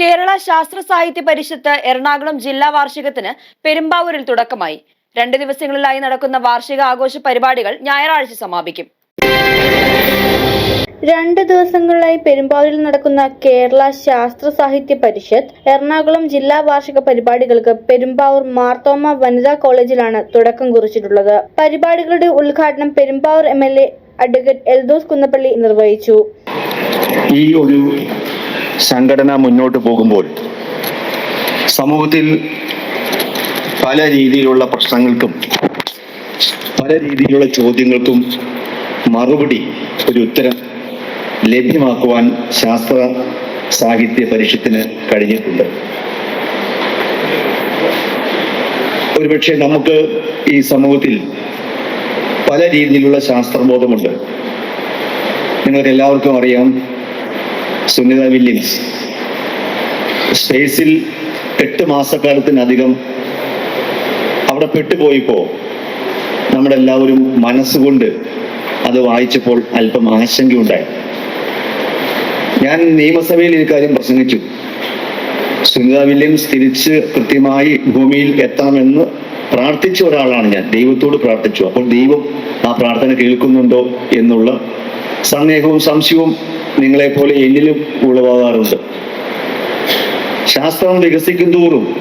കേരള ശാസ്ത്ര സാഹിത്യ പരിഷത്ത് എറണാകുളം ജില്ലാ വാർഷികത്തിന് പെരുമ്പാവൂരിൽ തുടക്കമായി. രണ്ട് ദിവസങ്ങളിലായി നടക്കുന്ന വാർഷിക ആഘോഷ പരിപാടികൾ ഞായറാഴ്ച സമാപിക്കും. രണ്ട് ദിവസങ്ങളിലായി പെരുമ്പാവൂരിൽ നടക്കുന്ന കേരള ശാസ്ത്ര സാഹിത്യ പരിഷത്ത് എറണാകുളം ജില്ലാ വാർഷിക പരിപാടികൾക്ക് പെരുമ്പാവൂർ മാർത്തോമ വനിതാ കോളേജിലാണ് തുടക്കം കുറിച്ചിട്ടുള്ളത്. പരിപാടികളുടെ ഉദ്ഘാടനം Perumbavoor M L A advocate Eldhose Kunnappilly നിർവഹിച്ചു. ഈ ഒരു സംഘടന മുന്നോട്ട് പോകുമ്പോൾ സമൂഹത്തിൽ പല രീതിയിലുള്ള പ്രശ്നങ്ങൾക്കും പല രീതിയിലുള്ള ചോദ്യങ്ങൾക്കും മറുപടി ഒരു ഉത്തരം ലഭ്യമാക്കുവാൻ ശാസ്ത്ര സാഹിത്യ പരിഷത്തിന് കഴിഞ്ഞിട്ടുണ്ട്. ഒരുപക്ഷെ നമുക്ക് ഈ സമൂഹത്തിൽ പല രീതിയിലുള്ള ശാസ്ത്രബോധമുണ്ട്. നിങ്ങൾക്ക് എല്ലാവർക്കും അറിയാം സുനിത വില്യംസ്. സ്പേസിൽ എട്ട് മാസക്കാലത്തിനധികം അവിടെ പെട്ടുപോയിപ്പോ നമ്മളെല്ലാവരും മനസ്സുകൊണ്ട് അത് വായിച്ചപ്പോൾ അല്പം ആശങ്കയുണ്ടായി. ഞാൻ നിയമസഭയിൽ ഈ കാര്യം പ്രസംഗിച്ചു. സുനിത വില്യംസ് തിരിച്ച് കൃത്യമായി ഭൂമിയിൽ എത്താമെന്ന് പ്രാർത്ഥിച്ച ഒരാളാണ് ഞാൻ. ദൈവത്തോട് പ്രാർത്ഥിച്ചു. അപ്പോൾ ദൈവം ആ പ്രാർത്ഥന കേൾക്കുന്നുണ്ടോ എന്നുള്ള സന്ദേഹവും സംശയവും നിങ്ങളെ പോലെ എന്നിലും ഉളവാകാറുണ്ട്. ശാസ്ത്രം വികസിക്കും തോറും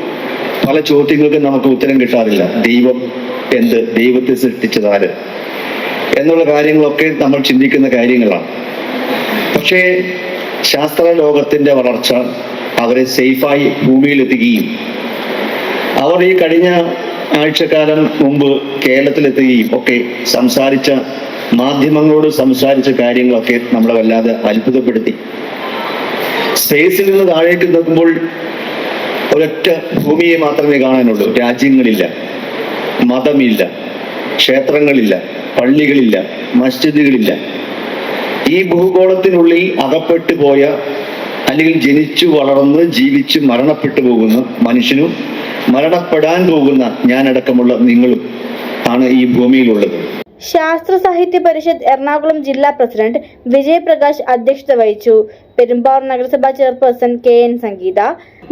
പല ചോദ്യങ്ങൾക്ക് നമുക്ക് ഉത്തരം കിട്ടാറില്ല. ദൈവം എന്ത്? ദൈവത്തെ സൃഷ്ടിച്ചതാര്? എന്നുള്ള കാര്യങ്ങളൊക്കെ നമ്മൾ ചിന്തിക്കുന്ന കാര്യങ്ങളാണ്. പക്ഷേ ശാസ്ത്ര ലോകത്തിന്റെ വളർച്ച അവരെ സേഫായി ഭൂമിയിലെത്തുകയും അവർ ഈ കഴിഞ്ഞ ആഴ്ചക്കാലം മുമ്പ് കേരളത്തിലെത്തുകയും ഒക്കെ സംസാരിച്ച മാധ്യമങ്ങളോട് സംസാരിച്ച കാര്യങ്ങളൊക്കെ നമ്മളെ വല്ലാതെ അത്ഭുതപ്പെടുത്തി. സ്പേസിൽ നിന്ന് താഴേക്ക് നോക്കുമ്പോൾ ഒരൊറ്റ ഭൂമിയെ മാത്രമേ കാണാനുള്ളൂ. രാജ്യങ്ങളില്ല. മതമില്ല. ക്ഷേത്രങ്ങളില്ല. പള്ളികളില്ല. മസ്ജിദുകളില്ല. ഈ ഭൂഗോളത്തിനുള്ളിൽ അകപ്പെട്ടു പോയ അല്ലെങ്കിൽ ജനിച്ചു വളർന്ന് ജീവിച്ച് മരണപ്പെട്ടു പോകുന്ന മനുഷ്യനും മരണപ്പെടാൻ പോകുന്ന ഞാനടക്കമുള്ള നിങ്ങളും ആണ് ഈ ഭൂമിയിലുള്ളത്. ശാസ്ത്ര സാഹിത്യ പരിഷത്ത് എറണാകുളം ജില്ലാ പ്രസിഡന്റ് വിജയപ്രകാശ് അധ്യക്ഷത വഹിച്ചു. പെരുമ്പാവൂർ നഗരസഭാ chairperson K N Sangeetha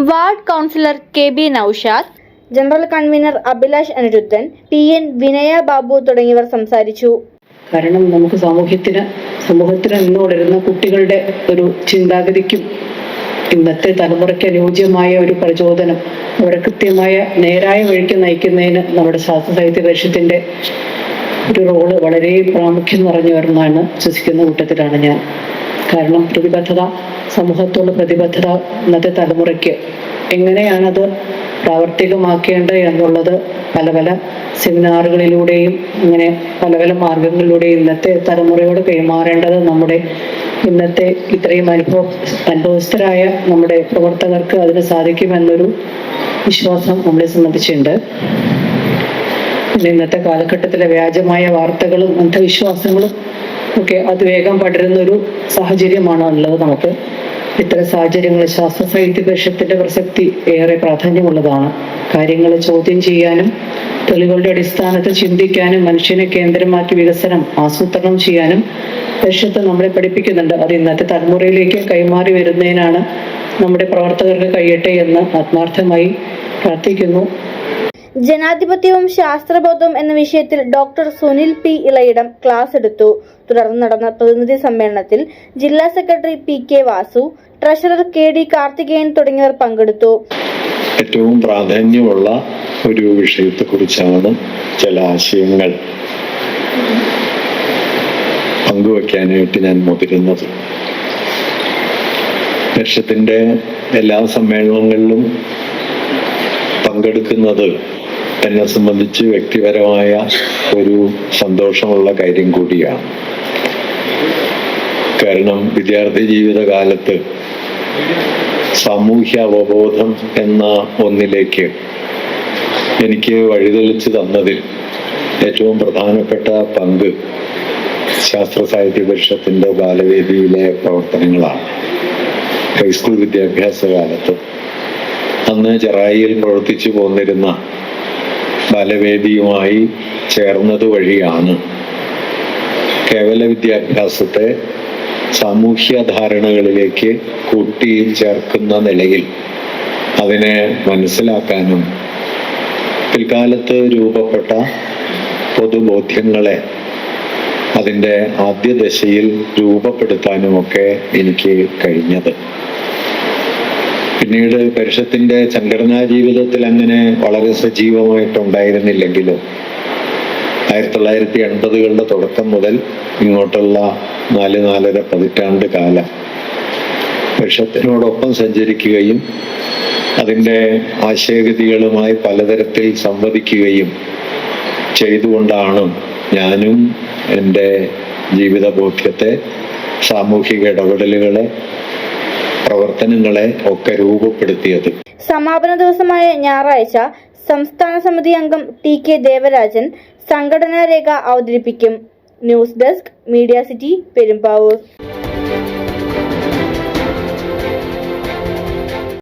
ward councillor K B Noushad general convener Abhilash Aniruddhan P N Vinaya Babu തുടങ്ങിയവർ സംസാരിച്ചു. കാരണം നമുക്ക് സമൂഹത്തിന് സമൂഹത്തിന് നിന്നുകൊണ്ടിരുന്ന കുട്ടികളുടെ ഒരു ചിന്താഗതിക്കും ഇന്നത്തെ തലമുറയ്ക്ക് അനുയോജ്യമായ ഒരു പ്രചോദനം അവരെ കൃത്യമായ നേരായ വഴിക്ക് നയിക്കുന്നതിന് നമ്മുടെ ശാസ്ത്ര സാഹിത്യ പരിഷത്തിന്റെ ഒരു റോൾ വളരെ പ്രാമുഖ്യം നിറഞ്ഞു വരുന്നതാണ് വിശ്വസിക്കുന്ന കൂട്ടത്തിലാണ് ഞാൻ. കാരണം പ്രതിബദ്ധത സമൂഹത്തോട് പ്രതിബദ്ധത ഇന്നത്തെ തലമുറയ്ക്ക് എങ്ങനെയാണത് പ്രാവർത്തികമാക്കേണ്ടത് എന്നുള്ളത് പല പല സെമിനാറുകളിലൂടെയും അങ്ങനെ പല പല മാർഗങ്ങളിലൂടെയും ഇന്നത്തെ തലമുറയോട് കൈമാറേണ്ടത് നമ്മുടെ ഇന്നത്തെ ഇത്രയും അനുഭവ അനുഭവസ്ഥരായ നമ്മുടെ പ്രവർത്തകർക്ക് അതിന് സാധിക്കുമെന്നൊരു വിശ്വാസം നമ്മളെ സംബന്ധിച്ചുണ്ട് ഇന്നത്തെ കാലഘട്ടത്തിലെ വ്യാജമായ വാർത്തകളും അന്ധവിശ്വാസങ്ങളും ഒക്കെ അതിവേഗം പടരുന്ന ഒരു സാഹചര്യമാണ് ഉള്ളത് നമുക്ക്. ഇത്തരം സാഹചര്യങ്ങൾ ശാസ്ത്ര സാഹിത്യ പരിഷത്തിന്റെ പ്രസക്തി ഏറെ പ്രാധാന്യമുള്ളതാണ്. കാര്യങ്ങൾ ചോദ്യം ചെയ്യാനും തെളിവുകളുടെ അടിസ്ഥാനത്തിൽ ചിന്തിക്കാനും മനുഷ്യനെ കേന്ദ്രമാക്കി വികസനം ആസൂത്രണം ചെയ്യാനും പരിഷത്ത് നമ്മളെ പഠിപ്പിക്കുന്നുണ്ട്. അത് ഇന്നത്തെ തലമുറയിലേക്ക് കൈമാറി വരുന്നതിനാണ് നമ്മുടെ പ്രവർത്തകർക്ക് കഴിയട്ടെ എന്ന് ആത്മാർത്ഥമായി പ്രാർത്ഥിക്കുന്നു. ജനാധിപത്യവും ശാസ്ത്രബോധവും എന്ന വിഷയത്തിൽ doctor Sunil P Elayidam class എടുത്തു. തുടർന്ന് നടന്ന പ്രതിനിധി സമ്മേളനത്തിൽ ജില്ലാ secretary P K Vasu treasurer K D Karthikeyan തുടങ്ങിയവർ പങ്കെടുത്തു. ഏറ്റവും പ്രാധാന്യമുള്ള ഒരു വിഷയത്തെക്കുറിച്ചാണ് ചില ആശയങ്ങൾ പങ്കുവയ്ക്കാനായിട്ട് ഞാൻ മുതിരുന്നത്. ലക്ഷ്യത്തിന്റെ എല്ലാ സമ്മേളനങ്ങളിലും പങ്കെടുക്കുന്നത് എന്നെ സംബന്ധിച്ച് വ്യക്തിപരമായ ഒരു സന്തോഷമുള്ള കാര്യം കൂടിയാണ്. കാരണം വിദ്യാർത്ഥി ജീവിതകാലത്ത് സാമൂഹ്യ അവബോധം എന്ന ഒന്നിലേക്ക് എനിക്ക് വഴിതെളിച്ച് തന്നതിൽ ഏറ്റവും പ്രധാനപ്പെട്ട പങ്ക് ശാസ്ത്ര സാഹിത്യ പരിഷത്തിന്റെ ബാലവേദിയിലെ പ്രവർത്തനങ്ങളാണ്. ഹൈസ്കൂൾ വിദ്യാഭ്യാസ കാലത്ത് അന്ന് ചെറായിയിൽ പ്രവർത്തിച്ചു പോന്നിരുന്ന ബാലവേദിയുമായി ചേർന്നത് വഴിയാണ്. കേവല വിദ്യാഭ്യാസത്തെ സാമൂഹ്യ ധാരണകളിലേക്ക് കൂട്ടി ചേർക്കുന്ന നിലയിൽ അതിനെ മനസ്സിലാക്കാനും പിൽക്കാലത്ത് രൂപപ്പെട്ട പൊതുബോധ്യങ്ങളെ അതിന്റെ ആദ്യ ദശയിൽ രൂപപ്പെടുത്താനുമൊക്കെ എനിക്ക് കഴിഞ്ഞത്. പിന്നീട് പരിഷത്തിന്റെ സംഘടനാ ജീവിതത്തിൽ അങ്ങനെ വളരെ സജീവമായിട്ടുണ്ടായിരുന്നില്ലെങ്കിലും ആയിരത്തി തൊള്ളായിരത്തി എൺപതുകളുടെ തുടക്കം മുതൽ ഇങ്ങോട്ടുള്ള നാല് നാലര പതിറ്റാണ്ട് കാലം പരിഷത്തിനോടൊപ്പം സഞ്ചരിക്കുകയും അതിന്റെ ആശയഗതികളുമായി പലതരത്തിൽ സംവദിക്കുകയും ചെയ്തുകൊണ്ടാണ് ഞാനും എന്റെ ജീവിതബോധ്യത്തെ സാമൂഹിക ഇടപെടലുകളെ പ്രവർത്തനങ്ങളെ ഒക്കെ രൂപപ്പെടുത്തിയത്. സമാപന ദിവസമായ ഞായറാഴ്ച സംസ്ഥാന സമിതി അംഗം ടി കെ ദേവരാജൻ സംഘടനാ രേഖ അവതരിപ്പിക്കും. News desk media city Perumbavoor.